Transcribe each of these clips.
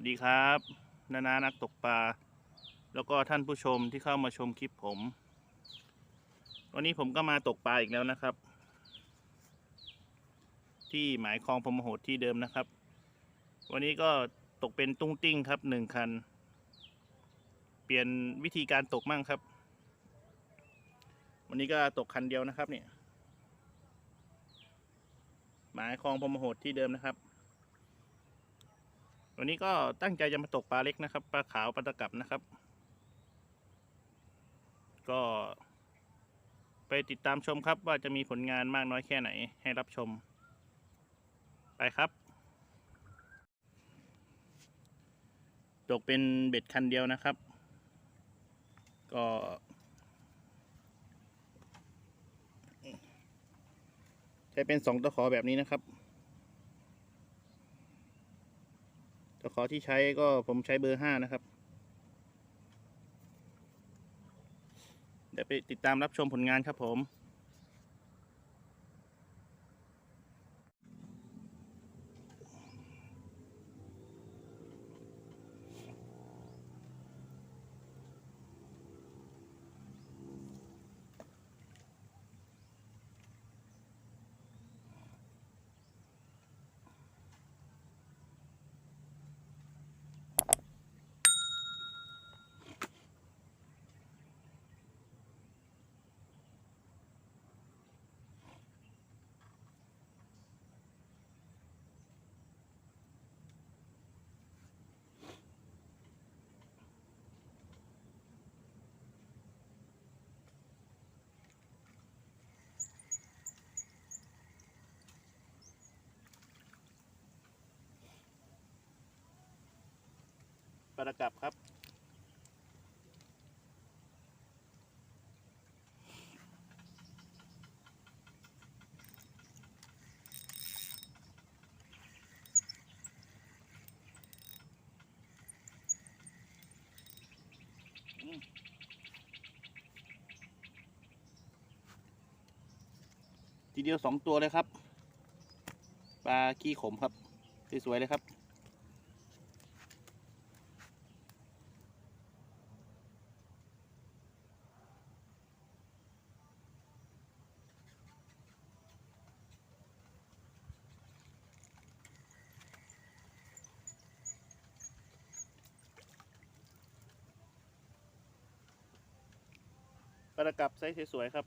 สวัสดีครับนานานักตกปลา แล้วก็ท่านผู้ชมที่เข้ามาชมคลิปผม วันนี้ผมก็มาตกปลาอีกแล้วนะครับ ที่หมายคลองพรหมโหดที่เดิมนะครับ วันนี้ก็ตกเป็นตุ้งติ้งครับหนึ่งคัน เปลี่ยนวิธีการตกมั่งครับ วันนี้ก็ตกคันเดียวนะครับเนี่ยหมายคลองพรหมโหดที่เดิมนะครับ วันนี้ก็ตั้งใจจะมาตกปลาเล็กนะครับ ปลาขาวปลาตะกับนะครับ ก็ไปติดตามชมครับ ว่าจะมีผลงานมากน้อยแค่ไหน ให้รับชม ไปครับ ตกเป็นเบ็ดคันเดียวนะครับ ก็ใช้เป็นสองตะขอแบบนี้นะครับ ตะ ขอที่ใช้ก็ผมใช้เบอร์ห้านะครับ เดี๋ยวไปติดตามรับชมผลงานครับผม ปลาตะกับครับ ทีเดียวสองตัวเลยครับ ปลาขี้ขมครับ สวยๆเลยครับ ประกับไซส์สวยๆครับ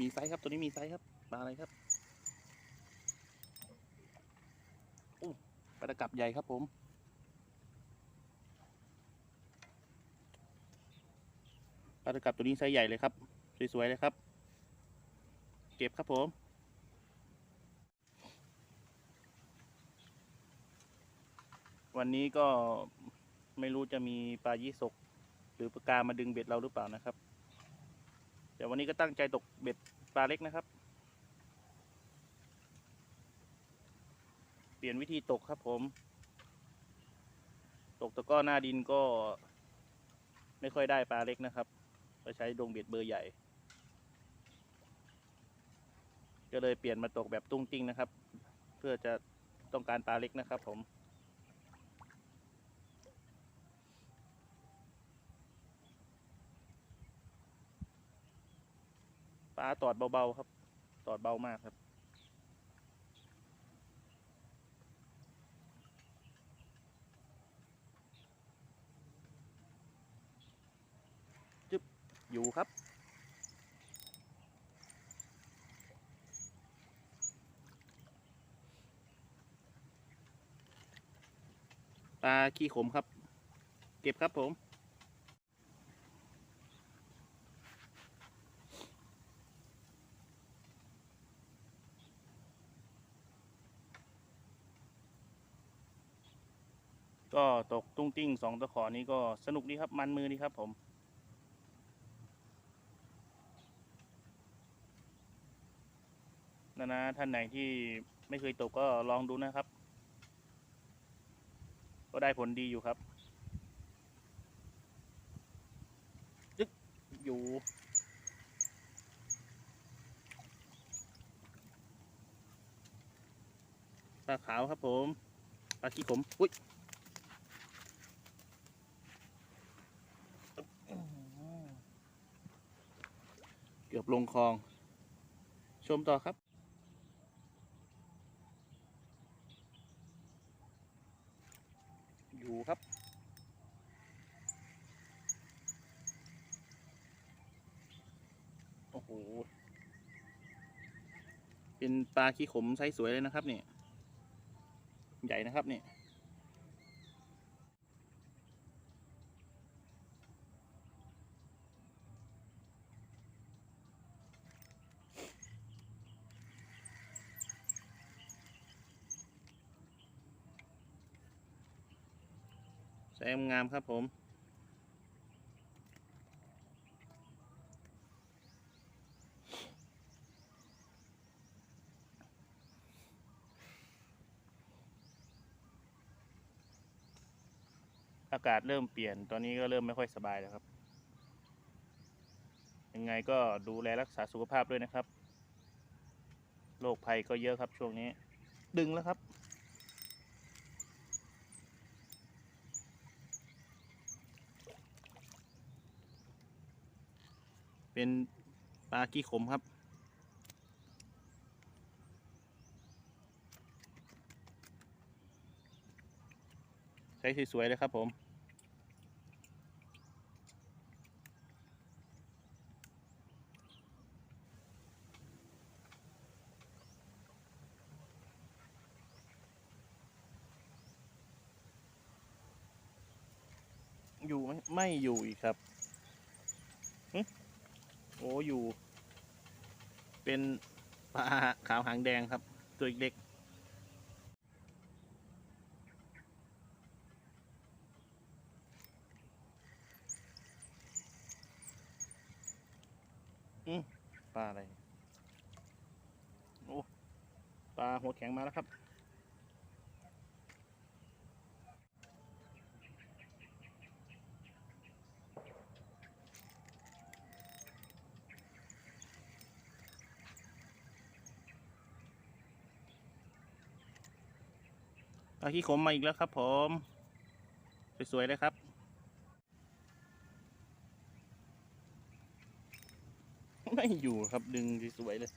มีไซส์ครับตัวนี้มีไซส์ครับปลาอะไรครับอู้ปลาตะกับใหญ่ครับผม ปลาตะกับตัวนี้ไซส์ใหญ่เลยครับ สวยๆเลยครับ เก็บครับผมวันนี้ก็ไม่รู้จะมีปลายี่สก หรือปลากามาดึงเบ็ดเราหรือเปล่านะครับ เดี๋ยววันนี้ก็ตั้งใจตกเบ็ดปลาเล็กนะครับ เปลี่ยนวิธีตกครับผม ตกตะก้อหน้าดินก็ไม่ค่อยได้ปลาเล็กนะครับก็ใช้ดงเบ็ดเบอร์ใหญ่ ก็เลยเปลี่ยนมาตกแบบตุ้งติ้งนะครับ เพื่อจะต้องการปลาเล็กนะครับผมาตอดเบาๆครับ ตอดเบามากครับ จึ๊บ อยู่ครับ ปลาขี้ขมครับ เก็บครับผม ก็ตกตุ้งติ้งสองตะขอนี้ก็สนุกดีครับมันมือดีครับผมนะนะท่านไหนที่ไม่เคยตกก็ลองดูนะครับ ก็ได้ผลดีอยู่ครับยึกอยู่ปลาขาวครับผมปลาขี้ขมอุ้ย กือบลงคลอง ชมต่อครับ อยู่ครับ โอ้โห เป็นปลาขี้ขมไซส์สวยเลยนะครับเนี่ย ใหญ่นะครับเนี่ย แซมงามครับผม อากาศเริ่มเปลี่ยนตอนนี้ก็เริ่มไม่ค่อยสบายแล้วครับ ยังไงก็ดูแลรักษาสุขภาพด้วยนะครับโรคภัยก็เยอะครับช่วงนี้ ดึงแล้วครับ เป็นปลากี้ขมครับ ใช้สวยๆเลยครับผมอยู่ไหมไม่อยู่อีกครับ โอ้อยู่ เป็นปลาขาวหางแดงครับ ตัวเล็กอืมปลาอะไร โอ้ ปลาหัวแข็งมาแล้วครับ ปลาขี้ขมมาอีกแล้วครับผม สวยๆเลยครับ ไม่อยู่ครับดึงสวยๆเลย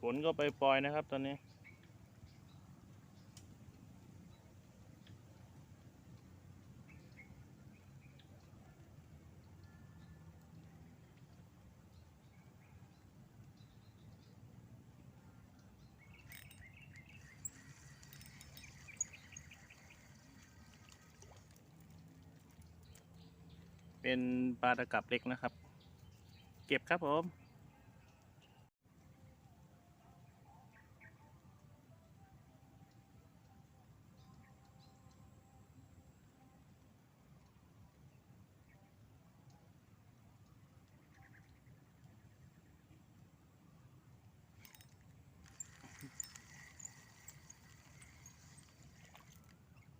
ฝนก็ไปปล่อยนะครับตอนนี้ เป็นปลาตะกับเล็กนะครับ เก็บครับผม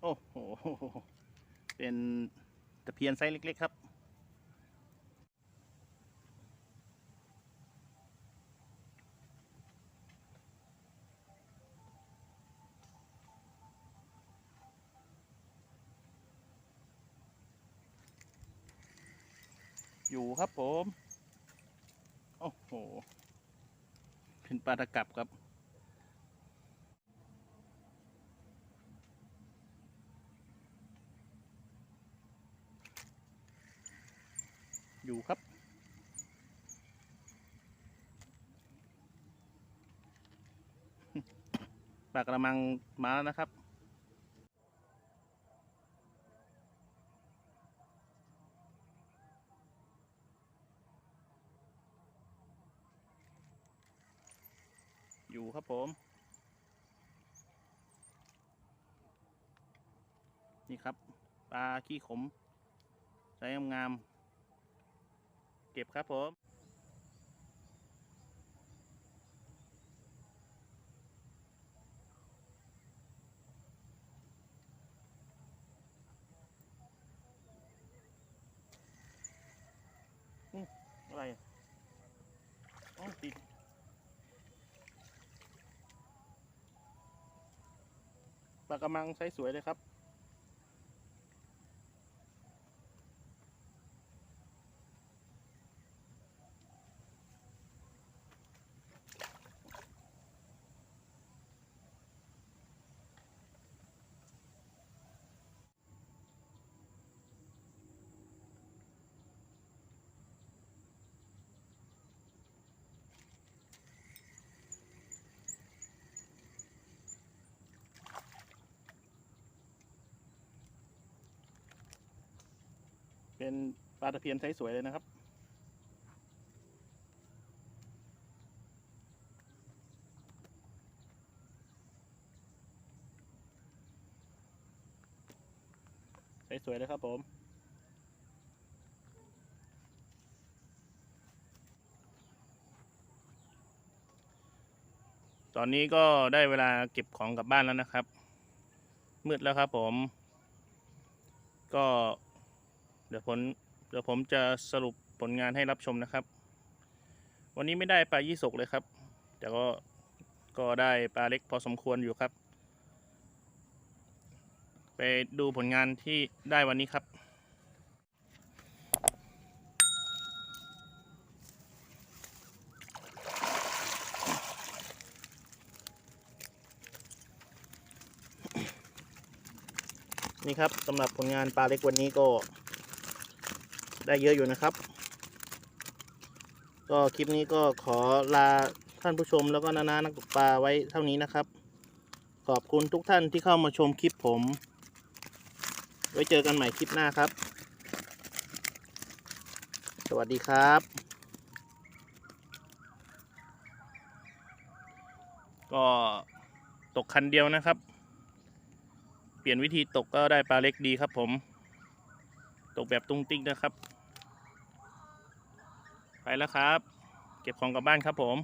โอ้โห เป็นตะเพียนไซส์เล็ก ๆ ครับ อยู่ครับผม โอ้โห เป็นปลาตะกับครับออยู่ครับปลากระมังมาแล้วนะครับ อยู่ครับผม นี่ครับ ปลาขี้ขมใช้งามๆเก็บครับผมอะไรอ๋อติดปลากระมังไซส์สวยเลยครับ เป็นปลาตะเพียนไซส์สวยเลยนะครับ ไซส์สวยเลยครับผมตอนนี้ก็ได้เวลาเก็บของกลับบ้านแล้วนะครับ มืดแล้วครับผม ก็ ดี๋ยวผมเดี๋ยวผมจะสรุปผลงานให้รับชมนะครับ วันนี้ไม่ได้ปลายี่สกเลยครับ แต่ก็ก็ได้ปลาเล็กพอสมควรอยู่ครับ ไปดูผลงานที่ได้วันนี้ครับนี่ครับสำหรับผลงานปลาเล็กวันนี้ก็ ได้เยอะอยู่นะครับ ก็คลิปนี้ก็ขอลาท่านผู้ชมแล้วก็นานานักตกปลาไว้เท่านี้นะครับ ขอบคุณทุกท่านที่เข้ามาชมคลิปผม ไว้เจอกันใหม่คลิปหน้าครับ สวัสดีครับ ก็ตกคันเดียวนะครับ เปลี่ยนวิธีตกก็ได้ปลาเล็กดีครับผม ตกแบบตุ้งติ้งนะครับ ไปแล้วครับ เก็บของกลับบ้านครับผม